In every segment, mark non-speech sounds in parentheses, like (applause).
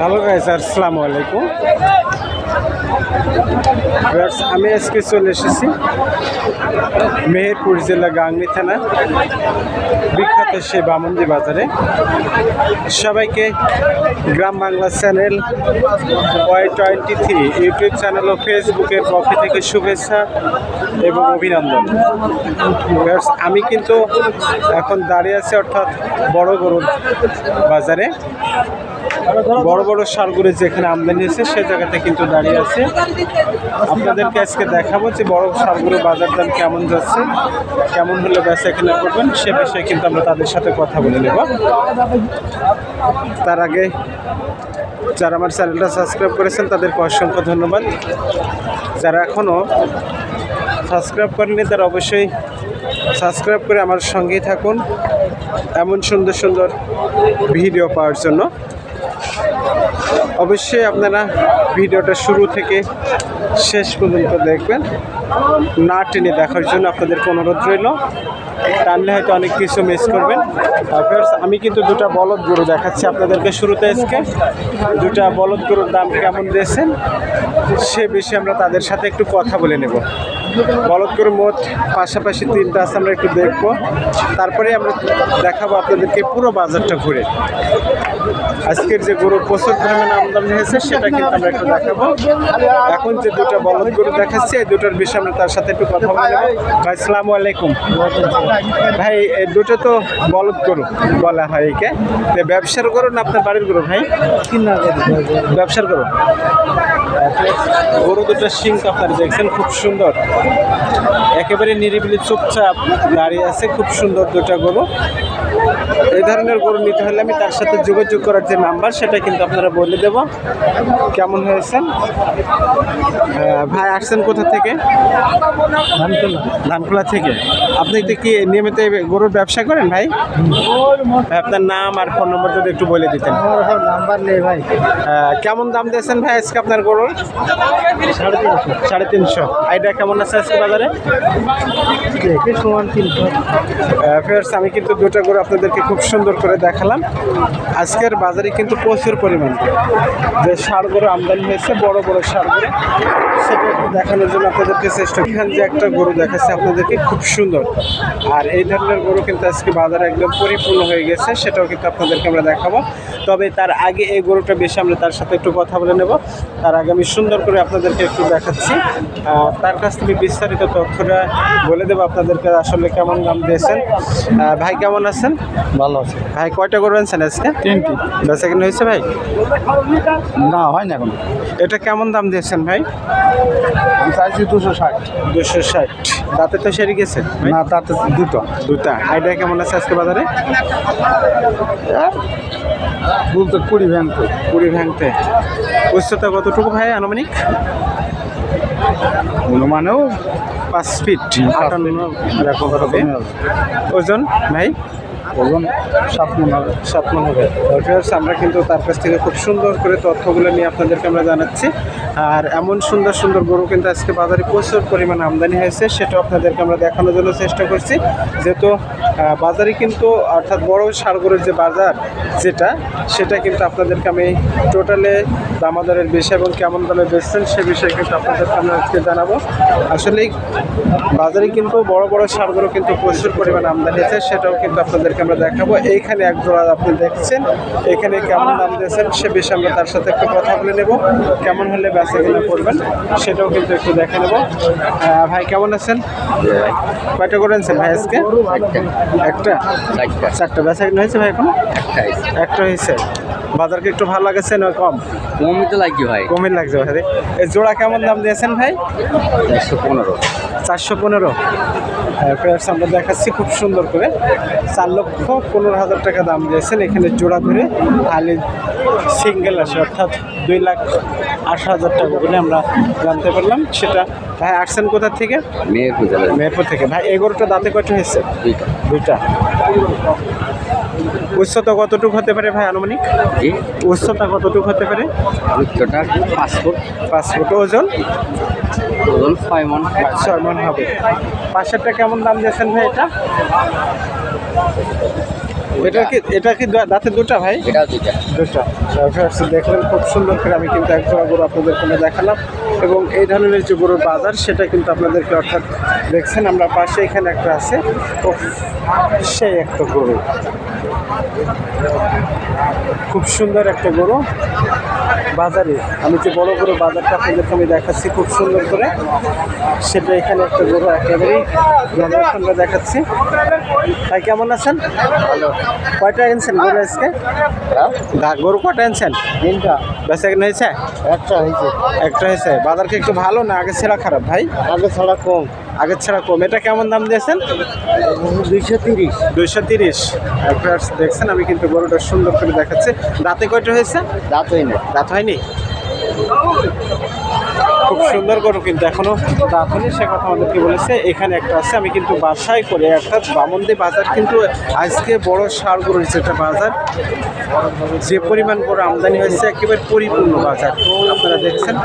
Hello guys আসসালামু আলাইকুম আমি আজকে চলে এসেছি মেহেরপুর জেলা গাংনি থানা বিখ্যাত সে বামন্দি বাজারে। সবাইকে Gram Bangla channel Y twenty three YouTube channel ও ফেসবুকের পক্ষ থেকে শুভেচ্ছা এবং অভিনন্দন। আমি কিন্তু এখন দাঁড়িয়ে আছি অর্থাৎ বড় গরুর বাজারে। বড় বড় সারগুলো যেখানে আমদানি হয়েছে, সে জায়গাতে কিন্তু দাঁড়িয়ে আছে। আপনাদেরকে আজকে দেখাবো যে বড় সারগুলো বাজার দাম কেমন যাচ্ছে, কেমন হলে বেচা কেনা করবেন, সে বিষয়ে কিন্তু আমরা তাদের সাথে কথা বলে নেব। তার আগে যারা আমার চ্যানেলটা সাবস্ক্রাইব করেছেন, তাদেরকে অসংখ্য ধন্যবাদ। যারা এখনও সাবস্ক্রাইব করেনি তারা অবশ্যই সাবস্ক্রাইব করে আমার সঙ্গেই থাকুন, এমন সুন্দর সুন্দর ভিডিও পাওয়ার জন্য। অবশ্যই আপনারা ভিডিওটা শুরু থেকে শেষ পর্যন্ত দেখবেন। না টেনে দেখার জন্য আপনাদেরকে অনুরোধ রইল। টানলে হয়তো অনেক কিছু মিস করবেন। আমি কিন্তু দুটো বলদ গরু দেখাচ্ছি আপনাদেরকে শুরুতে আজকে। দুটা বলদ গরুর দাম কেমন দিয়েছেন, সে বিষয়ে আমরা তাদের সাথে একটু কথা বলে নেব। বলদ গরু মোট পাশাপাশি তিনটা আছে, আমরা একটু দেখব। তারপরে আমরা দেখাবো আপনাদেরকে পুরো বাজারটা ঘুরে। আজকের যে গরু প্রচুর পরিমাণে আমদানি হয়েছে, সেটা কিন্তু আমরা একটু দেখাবো। এখন যে দুটো বলদ গরু দেখাচ্ছি, এই দুটোর বিষয়ে আমরা তার সাথে একটু কথা বলে নেব ভাই সালামু আলাইকুম। ভাই, এই দুটো তো বলদ গরু বলা হয় একে। ব্যবসার গরু না আপনার বাড়ির গরু, ভাই? ব্যবসার গরু। গরু দুটো সিং আপনার দেখছেন? খুব সুন্দর। একেবারে নিরিবিলি চুপচাপ দাঁড়িয়ে আছে, খুব সুন্দর দুটা গরু। এই ধরনের গরু নিতে হলে আমি তার সাথে যোগাযোগ করার যে নাম্বার সেটা কিন্তু আপনারা বলে দেব। কেমন হয়েছেন? ভাই আসছেন কোথা থেকে? ধানখোলা। থেকে। আপনি তো কি নিয়মিত গরুর ব্যবসা করেন ভাই? আপনার নাম আর ফোন নম্বর যদি একটু বলে দিতেন। নাম্বার নেই ভাই। কেমন দাম দিয়েছেন ভাই আজকে আপনার গরুর? সাড়ে তিনশো। সাড়ে তিনশো। আইডিয়া কেমন আছে আজকে বাজারে? সমান তিনশো। আমি কিন্তু দুটো গরু আপনাদেরকে খুব সুন্দর করে দেখালাম। আজকের বাজারে কিন্তু প্রচুর পরিমাণ। যে সার গরু আমদানি হয়েছে, বড় বড় সার গরু, সেটা একটু দেখানোর জন্য আপনাদেরকে চেষ্টা এখানে যে একটা গরু দেখাচ্ছে আপনাদেরকে, খুব সুন্দর। আর এই ধরনের গরু কিন্তু আজকে বাজারে একদম পরিপূর্ণ হয়ে গেছে, সেটাও কিন্তু আপনাদেরকে আমরা দেখাবো। তবে তার আগে এই গরুটা বেশি আমরা তার সাথে একটু কথা বলে নেব। তার আগে আমি সুন্দর করে আপনাদেরকে একটু দেখাচ্ছি। তার কাছ থেকে বিস্তারিত তথ্যটা বলে দেবো আপনাদেরকে আসলে কেমন দাম দিয়েছেন। ভাই কেমন আছেন? ভালো আছে। ভাই কয়টা গরু আনছেন আজকে? তিনটি। বেচা কিনে হয়েছে ভাই? না হয় না এখন। এটা কেমন দাম দিয়েছেন ভাই? আমি চাইছি দুশো ষাট। দুশো ষাট। তাতে তো সেরে গেছে? না তাতে দুটো। দুটা। আইডিয়া কেমন আছে আজকে বাজারে? বলতে কুড়ি ভ্যান তো কুড়ি ভাঙতে উচ্চতা কতটুকু ভাই আনুমানিক? অনুমানেও পাঁচ ফিট। আটান্ন। ওজন ভাই? ওজন সাত মন হবে, সাত মন হবে। আমরা কিন্তু তার কাছ থেকে খুব সুন্দর করে তথ্যগুলো নিয়ে আপনাদেরকে আমরা জানাচ্ছি। আর এমন সুন্দর সুন্দর গরু কিন্তু আজকে বাজারে প্রচুর পরিমাণ আমদানি হয়েছে সেটা আপনাদেরকে আমরা দেখানোর জন্য চেষ্টা করছি। যেহেতু বাজারে কিন্তু, অর্থাৎ বড় সার গরুর যে বাজার যেটা, সেটা কিন্তু আপনাদেরকে আমি টোটালে দামাদারের বিষয় এবং কেমন দামে বেচছেন সে বিষয়ে কিন্তু আপনাদেরকে আমরা আজকে জানাব। আসলেই বাজারে কিন্তু বড় বড় সারগুলো কিন্তু প্রচুর পরিমাণ আমদানি হয়েছে, সেটাও কিন্তু আপনাদেরকে আমরা দেখাবো। এইখানে এক জোড়া আপনি দেখছেন। এখানে কেমন দাম দিয়েছেন সে বিষয়ে আমরা তার সাথে একটু কথা বলে নেব। কেমন হলে বেচা কিনা করবেন সেটাও কিন্তু একটু দেখে নেব। ভাই কেমন আছেন? কয়টা করে আনছেন ভাই আজকে? একটা? চারটা। বেচা কিনা হয়েছে ভাই এখন? একটা হয়েছে। বাজারকে একটু ভালো লাগেছে না কম? কমই তো লাগবে ভাই। কমই লাগছে ভাই এই জোড়া কেমন দাম দিয়েছেন ভাই? একশো পনেরো। চারশো পনেরো। প্রাইস আমরা দেখাচ্ছি খুব সুন্দর করে। চার লক্ষ পনেরো হাজার টাকা দাম দিয়েছেন এখানে জোড়া ধরে। খালি সিঙ্গেল আসে অর্থাৎ দুই লাখ আট হাজার টাকা বলে আমরা জানতে পারলাম। সেটা ভাই আসছেন কোথা থেকে? মেহেরপুর থেকে। ভাই এগারোটা দাঁতে কয়টা হয়েছে? দুইটা। দুইটা। উচ্চতা কতটুকু হতে পারে ভাই আনুমানিক? জি। উচ্চতা কতটুকু হতে পারে? উচ্চটা পাঁচ ফুট। পাঁচ ফুট ওজন? ওজন ছয় মন। ছয় মন হবে। পাশেরটা কেমন দাম দিয়েছেন ভাই এটা? এটা কি এটা কি দা- দাঁতের দুটা ভাই? এটা দুটা। দেখলেন খুব সুন্দর করে আমি কিন্তু এক জোড়া গরু আপনাদেরকে আমি দেখালাম। এবং এই ধরনের যে গরুর বাজার সেটা কিন্তু আপনাদেরকে অর্থাৎ দেখছেন আমরা পাশে এখানে একটা আছে। সেই একটা গরু। খুব সুন্দর একটা গরু। বাজারে আমি যে বড় গরু বাজারটা আপনাদেরকে আমি দেখাচ্ছি খুব সুন্দর করে। সেটা এখানে একটা গরু একেবারেই আমরা দেখাচ্ছি। ভাই কেমন আছেন? ভালো। কয়টা এনেছেন গরু আজকে? গরু কটা এনেছেন? তিনটা। বেচা হয়েছে? একটা হয়েছে। একটা হয়েছে। বাজার কি একটু ভালো না আগে ছেঁড়া খারাপ ভাই? আগে ছাড়া কম। আগের ছাড়া কম। এটা কেমন দাম দিয়েছেন? দুইশো তিরিশ। দুইশো তিরিশ। দেখছেন আমি কিন্তু গরুটা সুন্দর করে দেখাচ্ছি। দাঁতে কয়টা হয়েছে? দাঁত হয়নি। দাঁত হয়নি? খুব সুন্দর গরু কিন্তু এখনও। দাঁত সে কথা আমাদেরকে বলেছে, এখানে একটা আছে, আমি কিন্তু বাসায় করে, অর্থাৎ বামন্দি বাজার কিন্তু আজকে বড় সার গরুর একটা বাজার। যে পরিমাণ গরু আমদানি হয়েছে, একেবারে পরিপূর্ণ বাজার। আপনারা দেখছেন,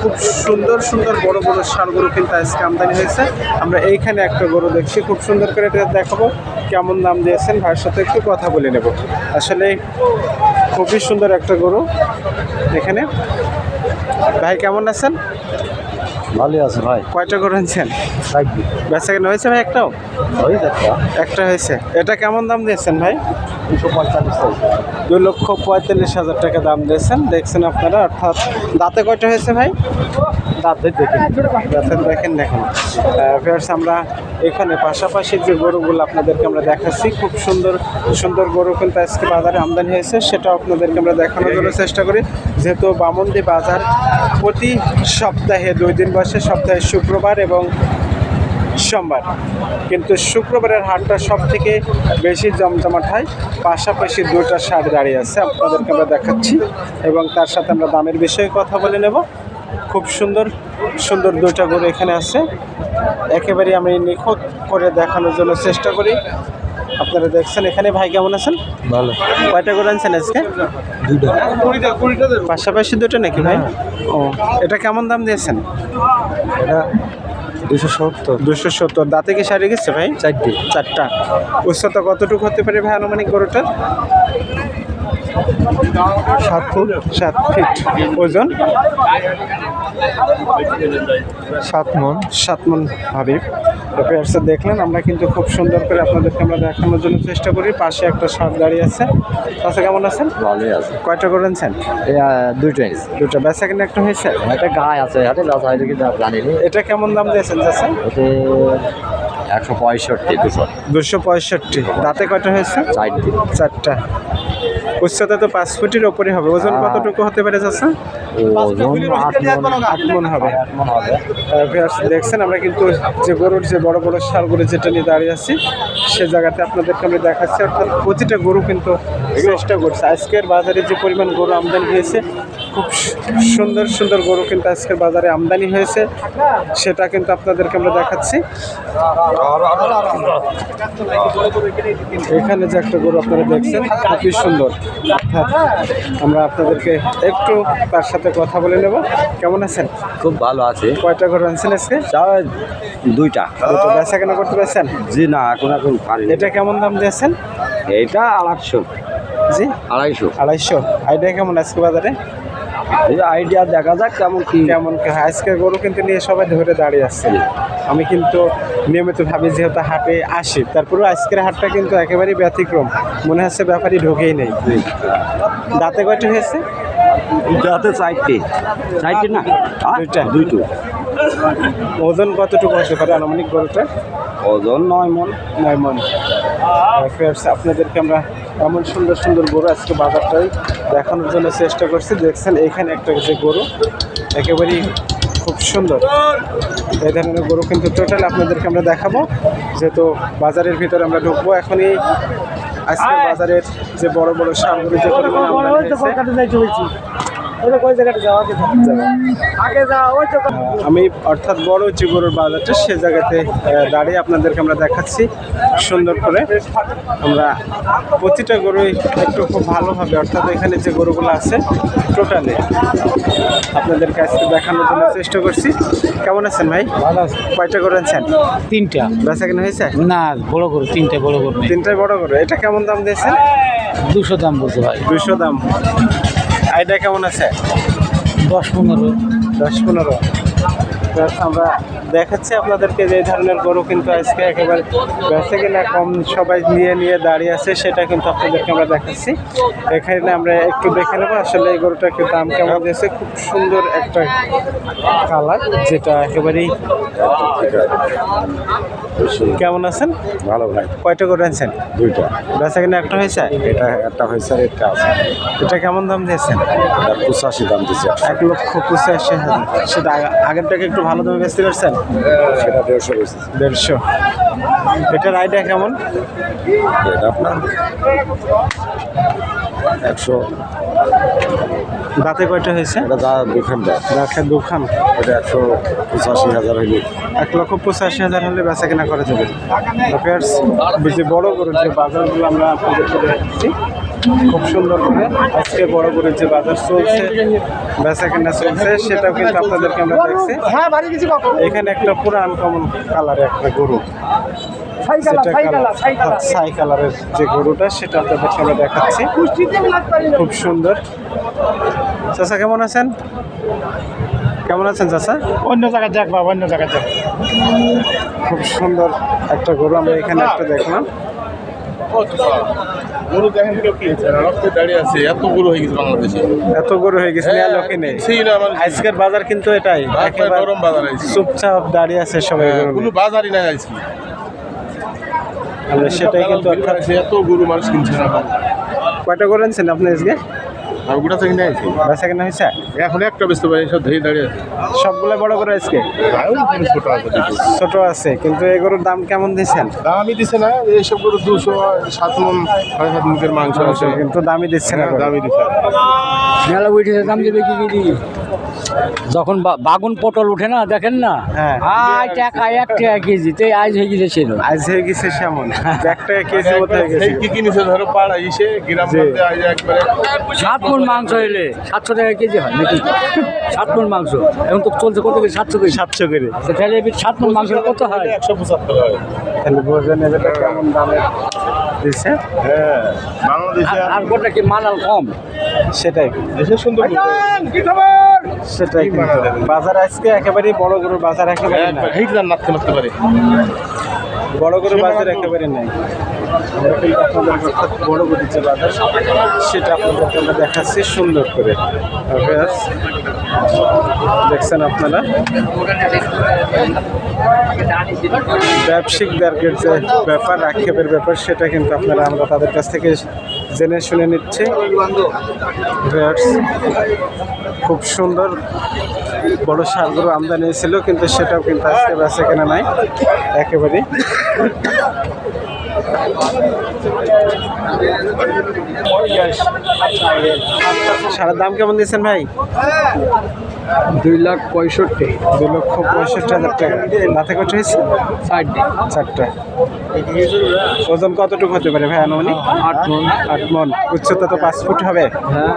খুব সুন্দর সুন্দর বড় বড় সার গরু কিন্তু আজকে আমদানি হয়েছে। আমরা এইখানে একটা গরু দেখছি, খুব সুন্দর করে এটা দেখাবো, কেমন দাম দিয়েছেন, ভাইয়ের সাথে একটু কথা বলে নেব। আসলে খুবই সুন্দর একটা গরু, এখানে। ভাই কেমন আছেন? ভালোই আছে ভাই। কয়টা গরু আনছেন বেচা কেনা হয়েছে ভাই একটাও? ওই একটা। হয়েছে। এটা কেমন দাম দিয়েছেন ভাই? দুই লক্ষ পঁয়তাল্লিশ হাজার টাকা দাম দিয়েছেন। দেখছেন আপনারা অর্থাৎ দাঁতে কয়টা হয়েছে ভাই? দাঁতে দেখে দাঁতে দেখেন দেখেন। ফেয়ার্স আমরা এখানে পাশাপাশি যে গরুগুলো আপনাদেরকে আমরা দেখাচ্ছি খুব সুন্দর সুন্দর গরু কিন্তু আজকে বাজারে আমদানি হয়েছে। সেটা আপনাদেরকে আমরা দেখানোর জন্য চেষ্টা করি। যেহেতু বামন্দি বাজার প্রতি সপ্তাহে দুই দিন বসে সপ্তাহে শুক্রবার এবং সোমবার। কিন্তু শুক্রবারের হাটটা সব থেকে বেশি জমজমাট হয়। পাশাপাশি দুটা শাড়ি দাঁড়িয়ে আছে আপনাদেরকে আমরা দেখাচ্ছি। এবং তার সাথে আমরা দামের বিষয়ে কথা বলে নেব। খুব সুন্দর সুন্দর দুটা গরু এখানে আছে। একেবারে আমি নিখুঁত করে দেখানোর জন্য চেষ্টা করি। আপনারা দেখছেন এখানে ভাই কেমন আছেন? ভালো। কয়টা করে আনছেন আজকে? পাশাপাশি দুটো নাকি ভাই? ও এটা কেমন দাম দিয়েছেন? এটা দুশো সত্তর। দুশো সত্তর। দাঁতে কি সারিয়ে গেছে ভাই? চারটে। চারটা। উচ্চতা কতটুকু হতে পারে ভাই আনুমানিক গরুটার? সাত ফুট সাত ফিট ওজন। সাত মন সাত মন হাবিব পেয়ারসে দেখলেন আমরা কিন্তু খুব সুন্দর করে আপনাদেরকে আমরা দেখানোর জন্য চেষ্টা করি। পাশে একটা সার দাঁড়িয়ে আছে। আচ্ছা কেমন আছেন? ভালোই আছে। কয়টা করে আনছেন দুইটাই দুটো বেচা কিনা একটা হয়েছে? একটা গায়ে আছে জানি এটা কেমন দাম দিয়েছেন ওতে একশো পঁয়ষট্টি দুশো। দুশো পঁয়ষট্টি। দাঁতে কয়টা হয়েছে? চারটে। চারটা। উচ্চতা তো পাঁচ ফুটের ওপরে হবে। ওজন কতটুকু হতে পারে চাচা? দেখছেন আমরা কিন্তু যে গরুর যে বড় বড় সারগুলো যেটা নিয়ে দাঁড়িয়ে আছি সে জায়গাতে আপনাদেরকে আমরা দেখাচ্ছি। অর্থাৎ প্রতিটা গরু কিন্তু চেষ্টা করছে আজকের বাজারে যে পরিমাণ গরু আমদানি হয়েছে খুব সুন্দর সুন্দর গরু কিন্তু আজকের বাজারে আমদানি হয়েছে। সেটা কিন্তু আপনাদেরকে আমরা দেখাচ্ছি। এখানে যে একটা গরু আপনারা দেখছেন খুবই সুন্দর। আমরা আপনাদেরকে একটু তার সাথে কথা বলে নেব। কেমন আছেন? খুব ভালো আছে। কয়টা ঘর আনছেন আজকে? দুইটা। দুটো বেচা কেনা করতে পারছেন? জি না এখন এখন পারি এটা কেমন দাম দিয়েছেন? এটা আড়াইশো। জি? আড়াইশো। আড়াইশো। আইডিয়া কেমন আজকে বাজারে? আইডিয়া দেখা যাক কেমন কি কেমন কি হয়? আজকে গরু কিন্তু নিয়ে সবাই ধরে দাঁড়িয়ে আসছে আমি কিন্তু নিয়মিত ভাবি যেহেতু হাটে আসি তারপরেও আজকের হাটটা কিন্তু একেবারেই ব্যতিক্রম। মনে হচ্ছে ব্যাপারই ঢোকেই নেই। দাঁতে কয়টা হয়েছে? দাঁতে চারটে। চারটে না? দুইটা। দুইটো। ওজন কতটুকু হতে পারে আনুমানিক গরুটা ওজন নয় মন। নয় মন। ফ্রেন্ডস আপনাদেরকে আমরা এমন সুন্দর সুন্দর গরু আজকে বাজারটাই দেখানোর জন্য চেষ্টা করছি। দেখছেন এখানে একটা যে গরু একেবারেই খুব সুন্দর। এই ধরনের গরু কিন্তু টোটাল আপনাদেরকে আমরা দেখাবো। যেহেতু বাজারের ভিতরে আমরা ঢুকবো এখনই। আজকে বাজারের যে বড় বড় সারগুলো যে পরিমাণ আমি অর্থাৎ বড় যে গরুর বাজারটা সে জায়গাতে দাঁড়িয়ে আপনাদেরকে আমরা দেখাচ্ছি। সুন্দর করে আমরা প্রতিটা গরুই একটু খুব ভালোভাবে অর্থাৎ এখানে যে গরুগুলো আছে টোটালি আপনাদেরকে আজকে দেখানোর জন্য চেষ্টা করছি। কেমন আছেন ভাই? ভালো আছে। কয়টা গরু আনছেন? তিনটা। বেচা কিনা হয়েছে? না বড় গরু তিনটে বড় গরু তিনটাই বড় গরু। এটা কেমন দাম দিয়েছেন? দুশো দাম বলছে ভাই। দুশো দাম। আইডিয়া কেমন আছে? দশ পনেরো। দশ পনেরো। আমরা দেখাচ্ছি আপনাদেরকে যে ধরনের গরু কিন্তু আজকে একেবারে বেঁচে কিনা কম সবাই নিয়ে নিয়ে দাঁড়িয়ে আছে সেটা কিন্তু আপনাদেরকে আমরা দেখাচ্ছি। এখানে আমরা একটু দেখে নেব আসলে এই গরুটা একটু দাম কেমন দিয়েছে। খুব সুন্দর একটা কালার যেটা একেবারেই কেমন আছেন? ভালো ভাই। কয়টা গরু আনছেন? দুইটা। বেচা কিনা একটা হয়েছে? এটা একটা হয়েছে একটা আছে। এটা কেমন দাম দিয়েছেন? পঁচাশি দাম দিচ্ছে এক লক্ষ পঁচাশি হাজার। সেটা আগে- আগের থেকে একটু ভালো দামে বেচতে পারছেন? সেটা দেড়শো দেড়শো। এটার আইডিয়া কেমন? এটা আপনার একশো। দাঁতে কয়টা হয়েছে? এটা দুখান দাঁতে দুখান। এটা একশো পঁচাশি হাজার হইলে। এক লক্ষ পঁচাশি হাজার হলে বেচা কেনা করা যাবে। যে বড় গরুর যে বাজারগুলো আমরা খুব সুন্দর করে আজকে বড় করে যে বাজার চলছে বেচা কেনা চলছে সেটাও কিন্তু আপনাদেরকে আমরা দেখছি। এখানে একটা পুরো আনকমন কালারের একটা গরু। যেটা ছাই কালারের যে গরুটা সেটা আপনাদেরকে আমরা দেখাচ্ছি। খুব সুন্দর। চাচা কেমন আছেন? কেমন আছেন চাচা? অন্য জায়গায় দেখ বাবা অন্য জায়গায় দেখ খুব সুন্দর একটা গরু আমরা এখানে একটা দেখলাম। গরু দেখেন তো কি রক্তে দাঁড়িয়ে আছে এত গরু হয়ে গেছে বাংলাদেশে। এত গরু হয়ে গেছে নেওয়া নেই। আজকের বাজার কিন্তু এটাই। একেবারে বাজার। চুপচাপ দাঁড়িয়ে আছে সবাই গরু কোনো নিয়ে। বাজারই নাই আজকে সেটাই কিন্তু এত গরু মানুষ কিনছে না। কয়টা আনছেন আপনি আজকে? আর গোটা থেকে নিয়ে আইছি বেচা কেনা হয়েছে? এখন একটা বেচতে পারি সব ধরে দাঁড়িয়ে সবগুলা সবগুলো বড় করে আজকে? ছোট আছে ছোট আছে কিন্তু এই গরুর দাম কেমন দিচ্ছেন? দামই দিছে না এইসব গরু দুশো সাত মন সাড়ে সাত মুখের মাংস আছে। কিন্তু দামই দিচ্ছে না। দামই দিছে মেলা উঠেছে দাম দেবে কি কি যখন বা- বাগুন পটল উঠে না দেখেন না? হ্যাঁ। আয় টাকা এক টাকা কেজি তো আজ হয়ে গেছে ছিল আজ হয়ে গেছে সেমন। এক টাকা (laughs) কেজি মতো হয়ে গেছে। কি কিনেছে ধরো পাড়া ইসে গ্রাম আজ একবারে সাত মন মাংস হইলে সাতশো টাকা কেজি হয় নাকি? সাত মন মাংস। এখন তো চলছে কত সাতশো সাতশো করে তাহলে সাত মন মাংস কত হয়? একশো পঁচাত্তর হয়। তাহলে বোঝেন এটা কেমন দামে দিচ্ছে হ্যাঁ বাংলাদেশে আর- গোটা কি মালাল কম? সেটাই। সুন্দর গরু। সেটাই বাজার আজকে একেবারেই বড় গরুর বাজার একেবারে একবার পারে। বড় গরুর বাজার একেবারে নাই। বড় গরুর যে বাজার সেটা আপনাদেরকে আমরা দেখাচ্ছি সুন্দর করে। দেখছেন আপনারা? ব্যবসায়িক ব্যাপার আক্ষেপের ব্যাপার সেটা কিন্তু আপনারা আমরা তাদের কাছ থেকে জেনে শুনে নিচ্ছি। খুব সুন্দর বড় সারগুলো আমদানি ছিল কিন্তু সেটাও কিন্তু আজকে বেঁচে কেনা নাই, একেবারেই। সারা দাম কেমন দিয়েছেন ভাই? দুই লাখ পঁয়ষট্টি দুই লক্ষ পঁয়ষট্টি হাজার টাকা। মাথা কত হয়েছে? ষাট চারটা ওজন কতটুকু হতে পারে ভাই আনুমানিক? আট মন। আট মন। উচ্চতা তো পাঁচ ফুট হবে? হ্যাঁ।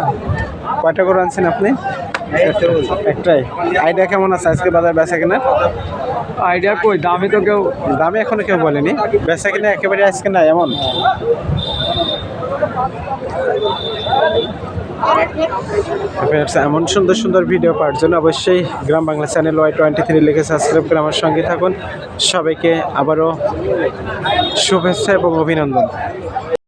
কয়টা করে আনছেন আপনি? একটাই। আইডিয়া কেমন আছে? আজকে বাজার বেচা কেনার? আইডিয়া কই? দামে তো কেউ দামে এখনও কেউ বলেনি। বেচা কিনা একেবারে আজকে না এমন? এমন সুন্দর সুন্দর ভিডিও পাওয়ার জন্য অবশ্যই Gram Bangla channel Y twenty three লিখে সাবস্ক্রাইব করে আমার সঙ্গে থাকুন। সবাইকে আবারও শুভেচ্ছা এবং অভিনন্দন।